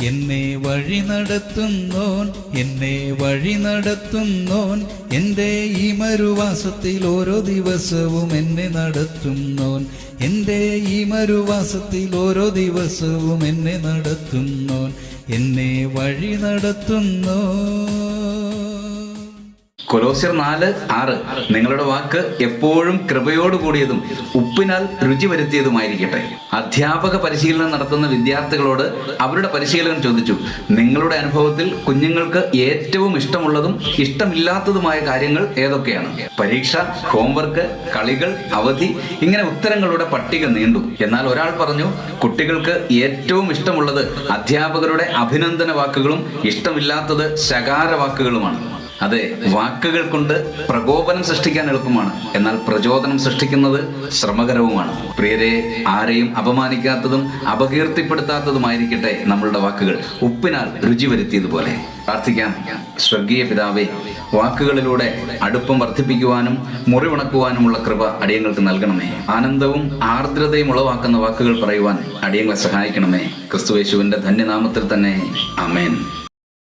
എന്നെ വഴി നടത്തുന്നോൻ എന്നെ വഴി നടത്തുന്നോൻ എന്റെ ഈ മരുവാസത്തിൽ ഓരോ ദിവസവും എന്നെ നടത്തുന്നോൻ എന്റെ ഈ മരുവാസത്തിൽ ഓരോ ദിവസവും എന്നെ നടത്തുന്നോൻ എന്നെ വഴി നടത്തുന്നോ കൊലോസ്യർ നാല് ആറ് നിങ്ങളുടെ വാക്ക് എപ്പോഴും കൃപയോട് കൂടിയതും ഉപ്പിനാൽ രുചി വരുത്തിയതുമായിരിക്കട്ടെ. അധ്യാപക പരിശീലനം നടത്തുന്ന വിദ്യാർത്ഥികളോട് അവരുടെ പരിശീലകൻ ചോദിച്ചു നിങ്ങളുടെ അനുഭവത്തിൽ കുഞ്ഞുങ്ങൾക്ക് ഏറ്റവും ഇഷ്ടമുള്ളതും ഇഷ്ടമില്ലാത്തതുമായ കാര്യങ്ങൾ ഏതൊക്കെയാണ്? പരീക്ഷ ഹോംവർക്ക് കളികൾ അവധി ഇങ്ങനെ ഉത്തരങ്ങളുടെ പട്ടിക നീണ്ടു. എന്നാൽ ഒരാൾ പറഞ്ഞു കുട്ടികൾക്ക് ഏറ്റവും ഇഷ്ടമുള്ളത് അധ്യാപകരുടെ അഭിനന്ദന വാക്കുകളും ഇഷ്ടമില്ലാത്തത് ശകാര വാക്കുകളുമാണ്. അതെ വാക്കുകൾ കൊണ്ട് പ്രകോപനം സൃഷ്ടിക്കാൻ എളുപ്പമാണ്. എന്നാൽ പ്രചോദനം സൃഷ്ടിക്കുന്നത് ശ്രമകരവുമാണ്. പ്രിയരെ ആരെയും അപമാനിക്കാത്തതും അപകീർത്തിപ്പെടുത്താത്തതുമായിരിക്കട്ടെ നമ്മളുടെ വാക്കുകൾ. ഉപ്പിനാൽ രുചി വരുത്തിയതുപോലെ. പ്രാർത്ഥിക്കാം. സ്വർഗീയ പിതാവെ വാക്കുകളിലൂടെ അടുപ്പം വർദ്ധിപ്പിക്കുവാനും മുറിവുണക്കുവാനുമുള്ള കൃപ അടിയങ്ങൾക്ക് നൽകണമേ. ആനന്ദവും ആർദ്രതയും ഉളവാക്കുന്ന വാക്കുകൾ പറയുവാൻ അടിയങ്ങളെ സഹായിക്കണമേ. ക്രിസ്തുവേശുവിന്റെ ധന്യനാമത്തിൽ തന്നെ. അമേൻ